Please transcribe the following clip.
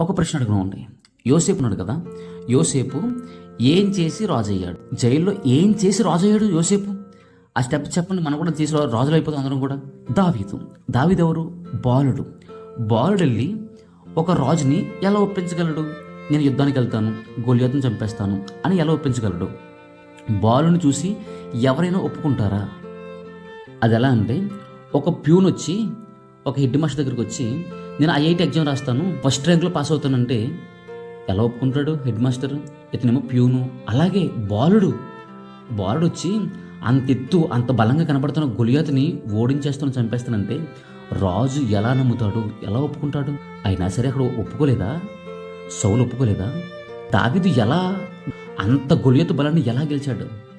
ఒక ప్రశ్న అడుగునండి యోసేపు ఉన్నాడు కదా? యోసేపు ఏం చేసి రాజు అయ్యాడు జైల్లో ఏం చేసి రాజు అయ్యాడు యోసేపు? ఆ స్టెప్ చెప్పండి మనం కూడా చేసి రాజులు అయిపోతాం అందరం కూడా. దావీదు. దావీదు ఎవరు బాలుడు. బాలుడు వెళ్ళి ఒక రాజుని ఎలా ఒప్పించగలడు? నేను యుద్ధానికి వెళ్తాను గొలియాతుని చంపేస్తాను అని ఎలా ఒప్పించగలడు? బాలుని చూసి ఎవరైనా ఒప్పుకుంటారా? అది ఎలా అంటే ఒక ప్యూన్ వచ్చి ఒక హెడ్ మాస్టర్ దగ్గరికి వచ్చి నేను ఐఐటి ఎగ్జామ్ రాస్తాను. ఫస్ట్ ర్యాంక్లో పాస్ అవుతానంటే ఎలా ఒప్పుకుంటాడు హెడ్ మాస్టర్? ఇతనేమో ప్యూను అలాగే బాలుడు. బాలుడు వచ్చి అంత ఎత్తు అంత బలంగా కనబడుతున్న గొలియాతని ఓడించేస్తాను చంపేస్తానంటే రాజు ఎలా నమ్ముతాడు? ఎలా ఒప్పుకుంటాడు? అయినా సరే అక్కడ ఒప్పుకోలేదా? సౌలు ఒప్పుకోలేదా? దావిదు ఎలా అంత గొలియతు బలాన్ని ఎలా గెలిచాడు?